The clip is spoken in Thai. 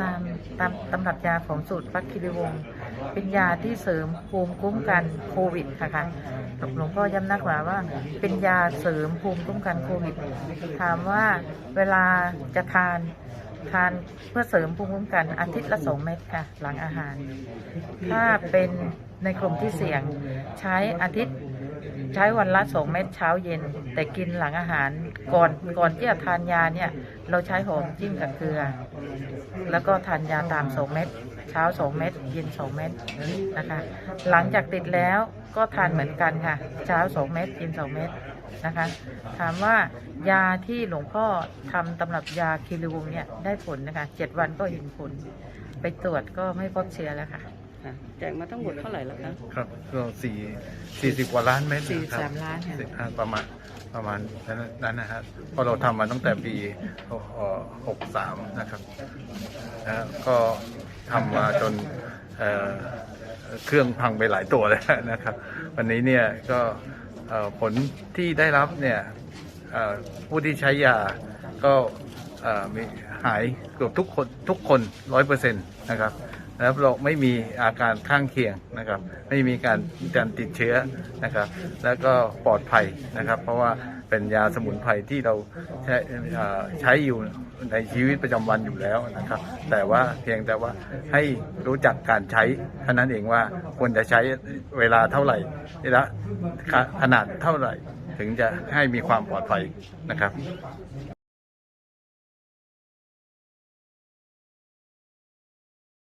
ตามตามตำรับยาของสูตรพักคิริวงศ์เป็นยาที่เสริมภูมิคุ้มกันโควิดค่ะค่ะหลวงพ่อย้ำนักหนาว่า เป็นยาเสริมภูมิคุ้มกันโควิด ถามว่าเวลาจะทานทานเพื่อเสริมภูมิคุ้มกันอาทิตย์ละสองเม็ดค่ะ หลังอาหาร ถ้าเป็นในกลุ่มที่เสี่ยงใช้อาทิตย์ใช้วันละสองเม็ดเช้าเย็น แต่กินหลังอาหารก่อนก่อนที่จะทานยาเนี่ย เราใช้หอมจิ้มกับเกลือ แล้วก็ทานยาตามสองเม็ดเช้าสองเม็ดเย็นสองเม็ดนะคะ หลังจากติดแล้วก็ทานเหมือนกันค่ะ เช้าสองเม็ดเย็นสองเม็ดนะคะ ถามว่ายาที่หลวงพ่อทำตำรับยาคิริวงศ์เนี่ยได้ผลนะคะเจ็ดวันก็เห็นผล ไปตรวจก็ไม่พบเชื้อแล้วค่ะค่ะแจกมาทั้งหมดเท่าไหร่แล้วคะ ครับก็สี่สี่สิบกว่าล้านเม็ดสี่นะครับสามล้านค่ะสิบห้าประมาณ ประมาณนั้นนะฮะเพราะเราทำมาตั้งแต่ปีหกสามนะครับนะก็ทำมาจนเเครื่องพังไปหลายตัวเลยนะครับ วันนี้เนี่ยก็ผลที่ได้รับเนี่ยผู้ที่ใช้ยาก็มีหายเกือบทุกคนทุกคนร้อยเปอร์เซ็นต์นะครับ แล้วเราไม่มีอาการข้างเคียงนะครับ ไม่มีการการติดเชื้อนะครับ แล้วก็ปลอดภัยนะครับ เพราะว่าเป็นยาสมุนไพรที่เราใช้ใช้อยู่ในชีวิตประจำวันอยู่แล้วนะครับ แต่ว่าเพียงแต่ว่าให้รู้จักการใช้เท่านั้นเองว่าควรจะใช้เวลาเท่าไหร่และขนาดเท่าไหร่ ถึงจะให้มีความปลอดภัยนะครับ